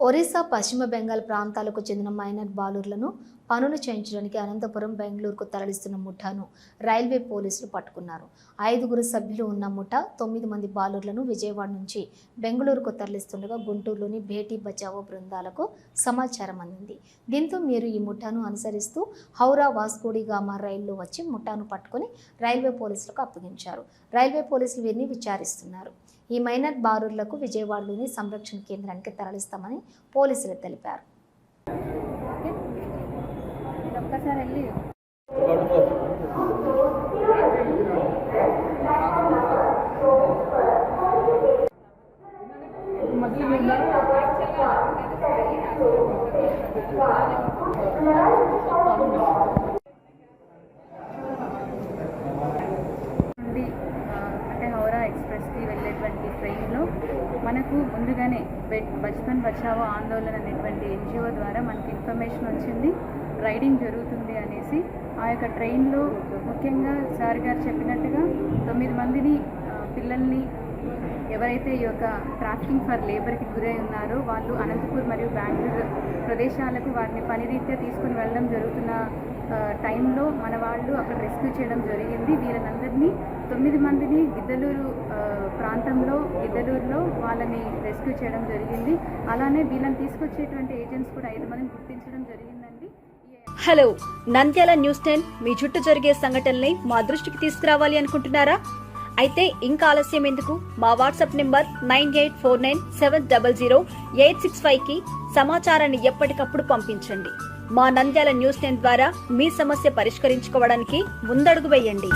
ఒరిస్సా పశ్చిమ బెంగాల్ ప్రాంతాలకు చెందిన మైనర్ బాలుర్లను పనులు చేయించడానికి అనంతపురం బెంగళూరుకు తరలిస్తున్న ముఠాను రైల్వే పోలీసులు పట్టుకున్నారు. ఐదుగురు సభ్యులు ఉన్న ముఠా తొమ్మిది మంది బాలుర్లను విజయవాడ నుంచి బెంగళూరుకు తరలిస్తుండగా గుంటూరులోని భేటీ బచావో బృందాలకు సమాచారం అందింది. దీంతో మీరు ఈ ముఠాను అనుసరిస్తూ హౌరా వాస్కోడిగామా రైల్లో వచ్చి ముఠాను పట్టుకొని రైల్వే పోలీసులకు అప్పగించారు. రైల్వే పోలీసులు వీరిని విచారిస్తున్నారు. ఈ మైనర్ బారులకు విజయవాడలోని సంరక్షణ కేంద్రానికి తరలిస్తామని పోలీసులు తెలిపారు ఇది ఒక్కసారి వెళ్ళి నుండి ఆ, అంటే హౌరా ఎక్స్ప్రెస్కి వెళ్ళేటువంటి ట్రైన్లో మనకు ముందుగానే బచ్పన్ బచావో ఆందోళన అనేటువంటి ఎన్జిఓ ద్వారా మనకి ఇన్ఫర్మేషన్ వచ్చింది. రైడింగ్ జరుగుతుంది అనేసి ఆ యొక్క ట్రైన్లో ముఖ్యంగా సార్ గారు చెప్పినట్టుగా తొమ్మిది మందిని పిల్లల్ని ఎవరైతే ఈ యొక్క ట్రాఫికింగ్ ఫర్ లేబర్కి గురై ఉన్నారో వాళ్ళు అనంతపూర్ మరియు బెంగళూరు ప్రదేశాలకు వారిని పనిరీత్యా తీసుకుని వెళ్ళడం జరుగుతున్న టైంలో మన వాళ్ళు అక్కడ రెస్క్యూ చేయడం జరిగింది. వీళ్ళందరినీ తొమ్మిది మందిని గిద్దలూరు ప్రాంతంలో గిద్దలూరులో వాళ్ళని రెస్క్యూ చేయడం జరిగింది. అలానే వీళ్ళని తీసుకొచ్చేటువంటి ఏజెంట్స్ కూడా ఐదు మందిని గుర్తించడం జరిగిందండి. హలో నంద్యాల న్యూస్ టెన్ మీ చుట్టూ జరిగే సంఘటనల్ని మా దృష్టికి తీసుకురావాలి అనుకుంటున్నారా? అయితే ఇంకా ఆలస్యం ఎందుకు? మా WhatsApp number nine eight four nine seven double zero eight six ఫైవ్కి సమాచారాన్ని ఎప్పటికప్పుడు పంపించండి. మా నంద్యాల న్యూస్ టెన్ ద్వారా మీ సమస్య పరిష్కరించుకోవడానికి ముందడుగు వేయండి.